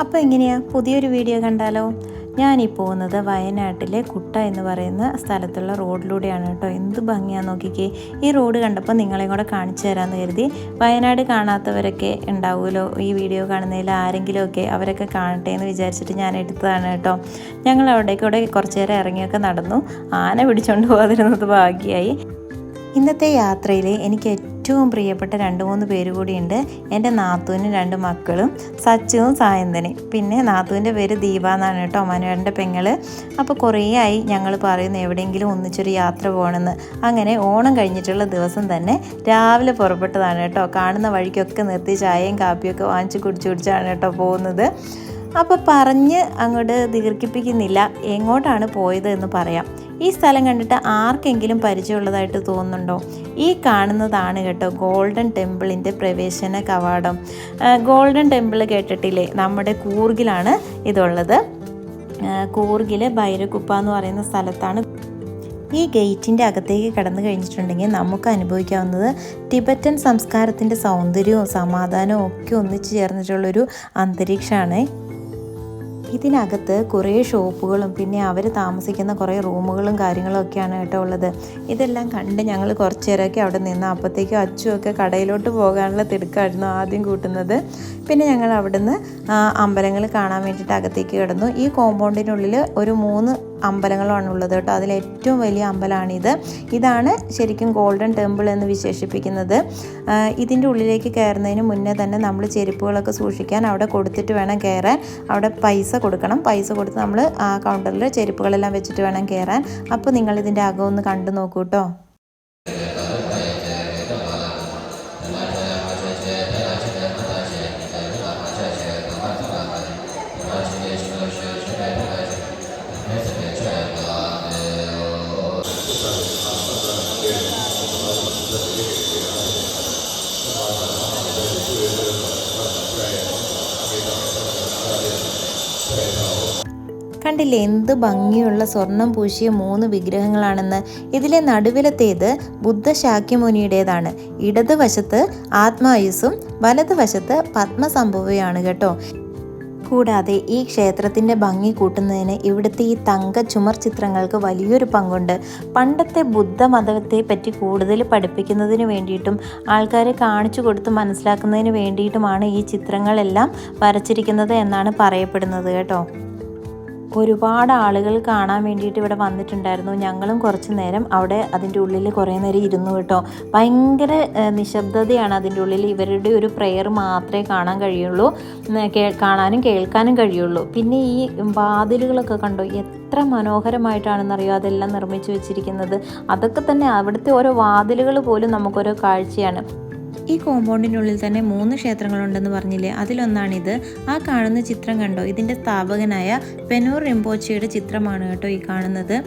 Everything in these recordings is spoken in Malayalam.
അപ്പോൾ എങ്ങനെയാ? പുതിയൊരു വീഡിയോ കണ്ടാലോ? ഞാനീ പോകുന്നത് വയനാട്ടിലെ കുട്ട എന്ന് പറയുന്ന സ്ഥലത്തുള്ള റോഡിലൂടെയാണ് കേട്ടോ. എന്ത് ഭംഗിയാന്ന് നോക്കിക്കേ. ഈ റോഡ് കണ്ടപ്പോൾ നിങ്ങളെയും കൂടെ കാണിച്ചു തരാമെന്ന് കരുതി. വയനാട് കാണാത്തവരൊക്കെ ഉണ്ടാവുമല്ലോ ഈ വീഡിയോ കാണുന്നതിൽ ആരെങ്കിലുമൊക്കെ അവരൊക്കെ കാണട്ടെ എന്ന് വിചാരിച്ചിട്ട് ഞാൻ എടുത്തതാണ് കേട്ടോ. ഞങ്ങൾ അവിടേക്കൂടെ കുറച്ച് നേരം ഇറങ്ങിയൊക്കെ നടന്നു. ആന പിടിച്ചുകൊണ്ട് പോകാതിരുന്നത് ഭാഗ്യമായി ഇന്നത്തെ യാത്രയിൽ എനിക്ക് ഏറ്റവും പ്രിയപ്പെട്ട രണ്ട് മൂന്ന് പേര് കൂടിയുണ്ട്. എന്റെ നാത്തൂനും രണ്ട് മക്കളും സച്ചുവും സായന്തനും. പിന്നെ നാത്തൂന്റെ പേര് ദീപ എന്നാണ് കേട്ടോ മനുവേന്റെ പെങ്ങൾ. അപ്പോൾ കുറേ ആയി ഞങ്ങൾ പറയുന്നു എവിടെയെങ്കിലും ഒന്നിച്ചൊരു യാത്ര പോകണമെന്ന്. അങ്ങനെ ഓണം കഴിഞ്ഞിട്ടുള്ള ദിവസം തന്നെ രാവിലെ പുറപ്പെട്ടതാണ് കേട്ടോ. കാണുന്ന വഴിക്കൊക്കെ നിർത്തി ചായയും കാപ്പിയൊക്കെ വാങ്ങിച്ച് കുടിച്ച് കുടിച്ചാണ് കേട്ടോ പോകുന്നത്. അപ്പോൾ പറഞ്ഞ് അങ്ങോട്ട് ദീർഘിപ്പിക്കുന്നില്ല. എങ്ങോട്ടാണ് പോയത് എന്ന് പറയാം. ഈ സ്ഥലം കണ്ടിട്ട് ആർക്കെങ്കിലും പരിചയമുള്ളതായിട്ട് തോന്നുന്നുണ്ടോ? ഈ കാണുന്നതാണ് കേട്ടോ ഗോൾഡൻ ടെമ്പിളിന്റെ പ്രവേശന കവാടം. ഗോൾഡൻ ടെമ്പിൾ കേട്ടിട്ടില്ലേ? നമ്മുടെ കൂർഗിലാണ് ഇതുള്ളത്. കൂർഗിലെ ഭൈരകുപ്പ എന്ന് പറയുന്ന സ്ഥലത്താണ്. ഈ ഗേറ്റിന്റെ അകത്തേക്ക് കടന്നു കഴിഞ്ഞിട്ടുണ്ടെങ്കിൽ നമുക്ക് അനുഭവിക്കാവുന്നത് ടിബറ്റൻ സംസ്കാരത്തിന്റെ സൗന്ദര്യവും സമാധാനവും ഒക്കെ ഒന്നിച്ചു ചേർന്നിട്ടുള്ളൊരു അന്തരീക്ഷമാണ് ഇതിനകത്ത് കുറേ ഷോപ്പുകളും പിന്നെ അവർ താമസിക്കുന്ന കുറേ റൂമുകളും കാര്യങ്ങളും ഒക്കെയാണ് കേട്ടോ ഉള്ളത്. ഇതെല്ലാം കണ്ട് ഞങ്ങൾ കുറച്ച് നേരമൊക്കെ അവിടെ നിന്ന് അപ്പോഴത്തേക്കും അച്ചുമൊക്കെ കടയിലോട്ട് പോകാനുള്ള തിടുക്കായിരുന്നു ആദ്യം കൂട്ടുന്നത്. പിന്നെ ഞങ്ങൾ അവിടുന്ന് അമ്പലങ്ങൾ കാണാൻ വേണ്ടിയിട്ട് അകത്തേക്ക് കിടന്നു. ഈ കോമ്പൗണ്ടിനുള്ളിൽ ഒരു മൂന്ന് അമ്പലങ്ങളാണ് ഉള്ളത് കേട്ടോ. അതിൽ ഏറ്റവും വലിയ അമ്പലമാണിത് ഇതാണ് ശരിക്കും ഗോൾഡൻ ടെമ്പിൾ എന്ന് വിശേഷിപ്പിക്കുന്നത്. ഇതിന്റെ ഉള്ളിലേക്ക് കയറുന്നതിന് മുന്നേ തന്നെ നമ്മൾ ചെരുപ്പുകളൊക്കെ സൂക്ഷിക്കാൻ അവിടെ കൊടുത്തിട്ട് വേണം കയറാൻ. അവിടെ പൈസ കൊടുക്കണം. പൈസ കൊടുത്ത് നമ്മൾ ആ കൗണ്ടറിൽ ചെരുപ്പുകളെല്ലാം വെച്ചിട്ട് വേണം കയറാൻ. അപ്പോൾ നിങ്ങൾ ഇതിന്റെ അകം കണ്ടു നോക്കൂ കേട്ടോ. കണ്ടില്ലേ? എന്ത് ഭംഗിയുള്ള സ്വർണം പൂശിയ മൂന്ന് വിഗ്രഹങ്ങളാണെന്ന്. ഇതിലെ നടുവിലത്തേത് ബുദ്ധ ശാക്യമുനിയുടേതാണ് ഇടതുവശത്ത് ആത്മായുസും വലതുവശത്ത് പത്മസംഭവയാണ് കേട്ടോ. കൂടാതെ ഈ ക്ഷേത്രത്തിന്റെ ഭംഗി കൂട്ടുന്നതിന് ഇവിടുത്തെ ഈ തങ്ക ചുമർ ചിത്രങ്ങൾക്ക് വലിയൊരു പങ്കുണ്ട്. പണ്ടത്തെ ബുദ്ധമതത്തെ പറ്റി കൂടുതൽ പഠിപ്പിക്കുന്നതിന് വേണ്ടിയിട്ടും ആൾക്കാരെ കാണിച്ചു കൊടുത്ത് മനസ്സിലാക്കുന്നതിന് വേണ്ടിയിട്ടുമാണ് ഈ ചിത്രങ്ങളെല്ലാം വരച്ചിരിക്കുന്നത് എന്നാണ് പറയപ്പെടുന്നത് കേട്ടോ. ഒരുപാട് ആളുകൾ കാണാൻ വേണ്ടിയിട്ട് ഇവിടെ വന്നിട്ടുണ്ടായിരുന്നു. ഞങ്ങളും കുറച്ച് നേരം അവിടെ അതിന്റെ ഉള്ളിൽ കുറേ നേരം ഇരുന്നു കേട്ടോ. ഭയങ്കര നിശബ്ദതയാണ് അതിന്റെ ഉള്ളിൽ. ഇവരുടെ ഒരു പ്രെയർ മാത്രമേ കാണാൻ കഴിയുള്ളൂ. കാണാനും കേൾക്കാനും കഴിയുള്ളൂ. പിന്നെ ഈ വാതിലുകളൊക്കെ കണ്ടോ? എത്ര മനോഹരമായിട്ടാണെന്നറിയോ? അതെല്ലാം നിർമ്മിച്ചു വെച്ചിരിക്കുന്നത്. അതൊക്കെ തന്നെ അവിടുത്തെ ഓരോ വാതിലുകൾ പോലും നമുക്കൊരു കാഴ്ചയാണ്. ഈ കോമ്പൗണ്ടിനുള്ളിൽ തന്നെ മൂന്ന് ക്ഷേത്രങ്ങളുണ്ടെന്ന് പറഞ്ഞില്ലേ? അതിലൊന്നാണിത്. ആ കാണുന്ന ചിത്രം കണ്ടോ? ഇതിന്റെ സ്ഥാപകനായ പെനൂർ റിംപോച്ചയുടെ ചിത്രമാണ് കേട്ടോ ഈ കാണുന്നത്.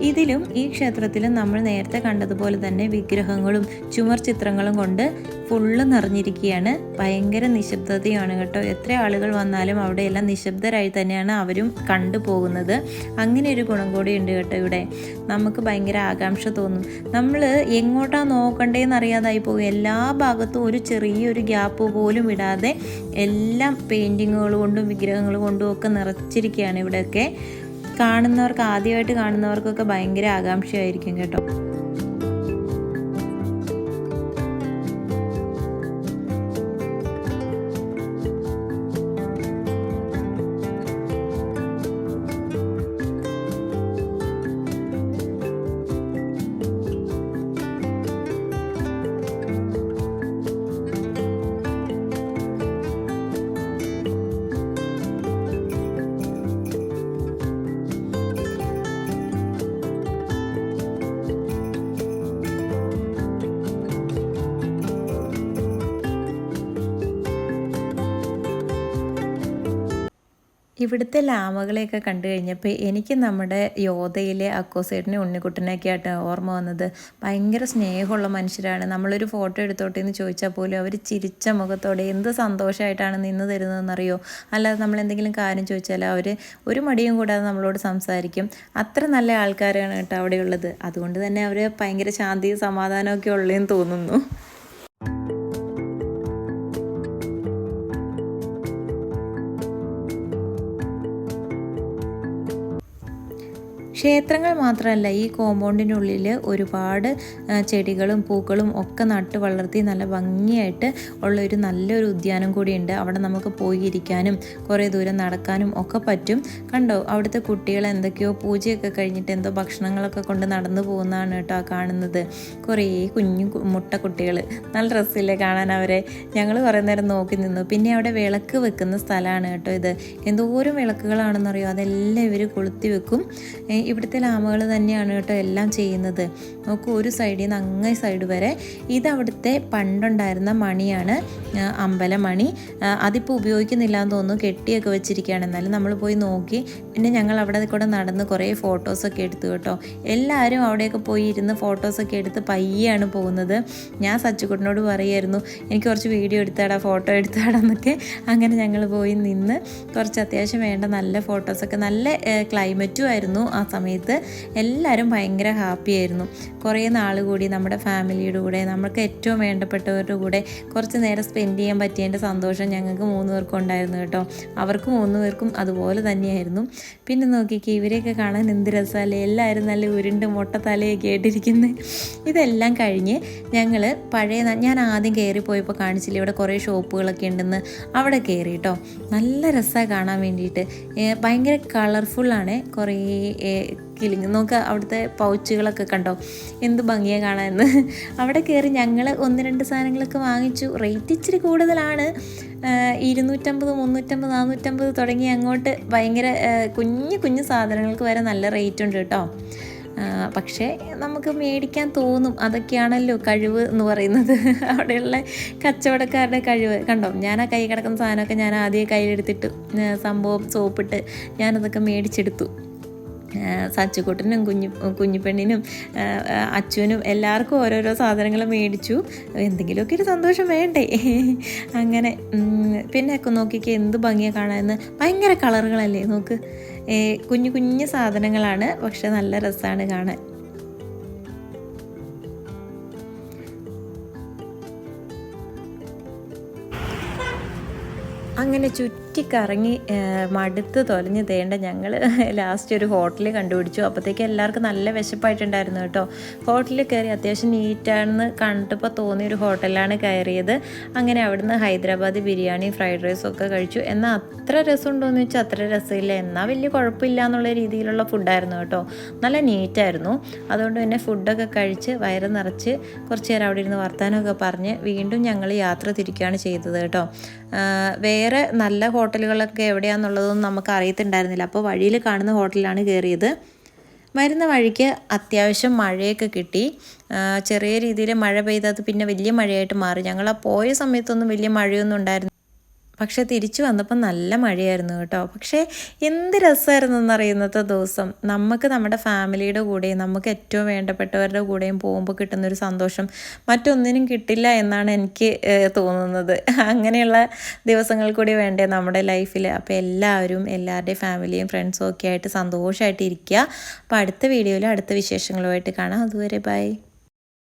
ഇതിലും ഈ ക്ഷേത്രത്തിലും നമ്മൾ നേരത്തെ കണ്ടതുപോലെ തന്നെ വിഗ്രഹങ്ങളും ചുമർ ചിത്രങ്ങളും കൊണ്ട് ഫുള്ള് നിറഞ്ഞിരിക്കുകയാണ്. ഭയങ്കര നിശബ്ദതയാണ് കേട്ടോ. എത്ര ആളുകൾ വന്നാലും അവിടെയെല്ലാം നിശബ്ദരായി തന്നെയാണ് അവരും കണ്ടു പോകുന്നത്. അങ്ങനെ ഒരു ഗുണം ഉണ്ട് കേട്ടോ ഇവിടെ. നമുക്ക് ഭയങ്കര ആകാംക്ഷ തോന്നും. നമ്മൾ എങ്ങോട്ടാണ് നോക്കണ്ടേന്ന് അറിയാതായി പോകും എല്ലാ ഭാഗത്തും ഒരു ചെറിയൊരു ഗ്യാപ്പ് പോലും ഇടാതെ എല്ലാം പെയിന്റിങ്ങുകൾ കൊണ്ടും വിഗ്രഹങ്ങൾ കൊണ്ടും ഒക്കെ നിറച്ചിരിക്കുകയാണ് ഇവിടെയൊക്കെ. കാണുന്നവർക്ക് ആദ്യമായിട്ട് കാണുന്നവർക്കൊക്കെ ഭയങ്കര ആകാംക്ഷയായിരിക്കും കേട്ടോ. ഇവിടുത്തെ ലാമകളെയൊക്കെ കണ്ടു കഴിഞ്ഞപ്പോൾ എനിക്ക് നമ്മുടെ യോധയിലെ അക്കോസേട്ടിനെ ഉണ്ണിക്കുട്ടനൊക്കെ ആയിട്ട് ഓർമ്മ വന്നത് ഭയങ്കര സ്നേഹമുള്ള മനുഷ്യരാണ്. നമ്മളൊരു ഫോട്ടോ എടുത്തോട്ടെ എന്ന് ചോദിച്ചാൽ പോലും അവർ ചിരിച്ച മുഖത്തോടെ എന്ത് സന്തോഷമായിട്ടാണ് നിന്ന് തരുന്നതെന്നറിയോ? അല്ലാതെ നമ്മൾ എന്തെങ്കിലും കാര്യം ചോദിച്ചാൽ അവർ ഒരു മടിയും കൂടാതെ നമ്മളോട് സംസാരിക്കും. അത്ര നല്ല ആൾക്കാരാണ് കേട്ടോ അവിടെയുള്ളത്. അതുകൊണ്ട് തന്നെ അവർ ഭയങ്കര ശാന്തിയും സമാധാനമൊക്കെ ഉള്ളതെന്ന് തോന്നുന്നു. ക്ഷേത്രങ്ങൾ മാത്രമല്ല ഈ കോമ്പൗണ്ടിനുള്ളിൽ ഒരുപാട് ചെടികളും പൂക്കളും ഒക്കെ നട്ട് വളർത്തി നല്ല ഭംഗിയായിട്ട് ഉള്ള ഒരു നല്ലൊരു ഉദ്യാനം കൂടിയുണ്ട്. അവിടെ നമുക്ക് പോയി ഇരിക്കാനും കുറേ ദൂരം നടക്കാനും ഒക്കെ പറ്റും. കണ്ടോ അവിടുത്തെ കുട്ടികൾ എന്തൊക്കെയോ പൂജയൊക്കെ കഴിഞ്ഞിട്ട് എന്തോ ഭക്ഷണങ്ങളൊക്കെ കൊണ്ട് നടന്നു പോകുന്നതാണ് കേട്ടോ കാണുന്നത്. കുറേ കുഞ്ഞു മുട്ട കുട്ടികൾ. നല്ല രസമില്ലേ കാണാൻ അവരെ. ഞങ്ങൾ കുറേ നേരം നോക്കി നിന്നു. പിന്നെ അവിടെ വിളക്ക് വെക്കുന്ന സ്ഥലമാണ് കേട്ടോ ഇത്. എന്തോരം വിളക്കുകളാണെന്നറിയോ? അതെല്ലാം ഇവർ കൊളുത്തി വെക്കും. ഇവിടുത്തെ ലാമകൾ തന്നെയാണ് കേട്ടോ എല്ലാം ചെയ്യുന്നത്. നോക്കൂ ഒരു സൈഡിൽ നിന്ന് അങ്ങേ സൈഡ് വരെ ഇത് അവിടുത്തെ പണ്ടുണ്ടായിരുന്ന മണിയാണ്. അമ്പലമണി. അതിപ്പോൾ ഉപയോഗിക്കുന്നില്ല എന്ന് തോന്നുന്നു. കെട്ടിയൊക്കെ വെച്ചിരിക്കുകയാണ്. എന്നാലും നമ്മൾ പോയി നോക്കി. പിന്നെ ഞങ്ങൾ അവിടെ കൂടെ നടന്ന് കുറേ ഫോട്ടോസൊക്കെ എടുത്തു കേട്ടോ. എല്ലാവരും അവിടെയൊക്കെ പോയി ഇരുന്ന് ഫോട്ടോസൊക്കെ എടുത്ത് പയ്യാണ് പോകുന്നത്. ഞാൻ സച്ചുകുട്ടനോട് പറയായിരുന്നു എനിക്ക് കുറച്ച് വീഡിയോ എടുത്താടാ ഫോട്ടോ എടുത്താടാ എന്നൊക്കെ. അങ്ങനെ ഞങ്ങൾ പോയി നിന്ന് കുറച്ച് അത്യാവശ്യം വേണ്ട നല്ല ഫോട്ടോസൊക്കെ നല്ല ക്ലൈമറ്റും ആയിരുന്നു ആ സമയത്ത്. എല്ലാവരും ഭയങ്കര ഹാപ്പി ആയിരുന്നു. കുറേ നാൾ കൂടി നമ്മുടെ ഫാമിലിയുടെ കൂടെ നമുക്ക് ഏറ്റവും വേണ്ടപ്പെട്ടവരുടെ കൂടെ കുറച്ച് നേരം സ്പെൻഡ് ചെയ്യാൻ പറ്റിയതിന്റെ സന്തോഷം ഞങ്ങൾക്ക് മൂന്ന് പേർക്കും ഉണ്ടായിരുന്നു കേട്ടോ. അവർക്ക് മൂന്ന് പേർക്കും അതുപോലെ തന്നെയായിരുന്നു. പിന്നെ നോക്കിക്കേ ഇവരെയൊക്കെ കാണാൻ എന്ത് രസമല്ലേ? എല്ലാവരും നല്ല ഉരുണ്ട് മുട്ട തലയൊക്കെ ആയിട്ടിരിക്കുന്നത് ഇതെല്ലാം കഴിഞ്ഞ് ഞങ്ങൾ പഴയ ഞാൻ ആദ്യം കയറി പോയപ്പോൾ കാണിച്ചില്ല ഇവിടെ കുറേ ഷോപ്പുകളൊക്കെ ഉണ്ടെന്ന്? അവിടെ കയറി കേട്ടോ. നല്ല രസമാണ് കാണാൻ വേണ്ടിയിട്ട്. ഭയങ്കര കളർഫുള്ളാണ് കുറേ ഏ, നോക്ക് അവിടുത്തെ പൗച്ചുകളൊക്കെ കണ്ടോ? എന്ത് ഭംഗിയാണ് കാണാമെന്ന് അവിടെ കയറി ഞങ്ങൾ ഒന്ന് രണ്ട് സാധനങ്ങളൊക്കെ വാങ്ങിച്ചു. റേറ്റ് ഇച്ചിരി കൂടുതലാണ്. ഇരുന്നൂറ്റമ്പത് മുന്നൂറ്റമ്പത് നാനൂറ്റമ്പത് തുടങ്ങി അങ്ങോട്ട് ഭയങ്കര കുഞ്ഞു കുഞ്ഞു സാധനങ്ങൾക്ക് വരെ നല്ല റേറ്റ് ഉണ്ട് കേട്ടോ. പക്ഷേ നമുക്ക് മേടിക്കാൻ തോന്നും അതൊക്കെയാണല്ലോ കഴിവ് എന്ന് പറയുന്നത്. അവിടെയുള്ള കച്ചവടക്കാരുടെ കഴിവ്. കണ്ടോ? ഞാൻ ആ കൈ കിടക്കുന്ന സാധനമൊക്കെ ഞാൻ ആദ്യം കയ്യിലെടുത്തിട്ട് സംഭവം സോപ്പിട്ട് ഞാനതൊക്കെ മേടിച്ചെടുത്തു. സച്ചുക്കുട്ടനും കുഞ്ഞു കുഞ്ഞിപ്പെണ്ണിനും അച്ചുവിനും എല്ലാവർക്കും ഓരോരോ സാധനങ്ങൾ മേടിച്ചു. എന്തെങ്കിലുമൊക്കെ ഒരു സന്തോഷം വേണ്ടേ? അങ്ങനെ പിന്നെ ഒക്കെ നോക്കിക്കേ എന്ത് ഭംഗിയാണ് കാണാമെന്ന് ഭയങ്കര കളറുകളല്ലേ നോക്ക്. കുഞ്ഞു കുഞ്ഞു സാധനങ്ങളാണ് പക്ഷെ നല്ല രസമാണ് കാണാൻ. അങ്ങനെ ചുറ്റിക്കറങ്ങി കറങ്ങി മടുത്ത് തൊലഞ്ഞ് തേണ്ട ഞങ്ങൾ ലാസ്റ്റ് ഒരു ഹോട്ടൽ കണ്ടുപിടിച്ചു. അപ്പോഴത്തേക്ക് എല്ലാവർക്കും നല്ല വിശപ്പായിട്ടുണ്ടായിരുന്നു കേട്ടോ. ഹോട്ടലിൽ കയറി അത്യാവശ്യം നീറ്റാണെന്ന് കണ്ടപ്പോൾ തോന്നിയ ഒരു ഹോട്ടലിലാണ് കയറിയത്. അങ്ങനെ അവിടുന്ന് ഹൈദരാബാദ് ബിരിയാണി ഫ്രൈഡ് റൈസും ഒക്കെ കഴിച്ചു. എന്നാൽ അത്ര രസമുണ്ടോയെന്ന് വെച്ചാൽ അത്ര രസമില്ല. എന്നാൽ വലിയ കുഴപ്പമില്ല എന്നുള്ള രീതിയിലുള്ള ഫുഡായിരുന്നു കേട്ടോ. നല്ല നീറ്റായിരുന്നു അതുകൊണ്ട് തന്നെ ഫുഡൊക്കെ കഴിച്ച് വയറ് നിറച്ച് കുറച്ച് നേരം അവിടെ ഇരുന്ന് വർത്താനമൊക്കെ പറഞ്ഞ് വീണ്ടും ഞങ്ങൾ യാത്ര തിരിക്കുകയാണ് ചെയ്തത് കേട്ടോ. വേറെ നല്ല ഹോട്ടലുകളൊക്കെ എവിടെയാണെന്നുള്ളതൊന്നും നമുക്ക് അറിയത്തുണ്ടായിരുന്നില്ല അപ്പോൾ വഴിയിൽ കാണുന്ന ഹോട്ടലിലാണ് കയറിയത്. വരുന്ന വഴിക്ക് അത്യാവശ്യം മഴയൊക്കെ കിട്ടി. ചെറിയ രീതിയിൽ മഴ പെയ്തത് പിന്നെ വലിയ മഴയായിട്ട് മാറി. ഞങ്ങൾ ആ പോയ സമയത്തൊന്നും വലിയ മഴയൊന്നും ഉണ്ടായിരുന്നു പക്ഷെ തിരിച്ചു വന്നപ്പോൾ നല്ല മഴയായിരുന്നു കേട്ടോ. പക്ഷേ എന്ത് രസമായിരുന്നു എന്നറിയുന്നത്തെ ദിവസം. നമുക്ക് നമ്മുടെ ഫാമിലിയുടെ കൂടെയും നമുക്ക് ഏറ്റവും വേണ്ടപ്പെട്ടവരുടെ കൂടെയും പോകുമ്പോൾ കിട്ടുന്നൊരു സന്തോഷം മറ്റൊന്നിനും കിട്ടില്ല എന്നാണ് എനിക്ക് തോന്നുന്നത്. അങ്ങനെയുള്ള ദിവസങ്ങൾ കൂടി വേണ്ടേ നമ്മുടെ ലൈഫിൽ. അപ്പോൾ എല്ലാവരും എല്ലാവരുടെയും ഫാമിലിയും ഫ്രണ്ട്സും ഒക്കെ ആയിട്ട് സന്തോഷമായിട്ട് ഇരിക്കുക. അപ്പോൾ അടുത്ത വീഡിയോയിൽ അടുത്ത വിശേഷങ്ങളുമായിട്ട് കാണാം. അതുവരെ ബൈ.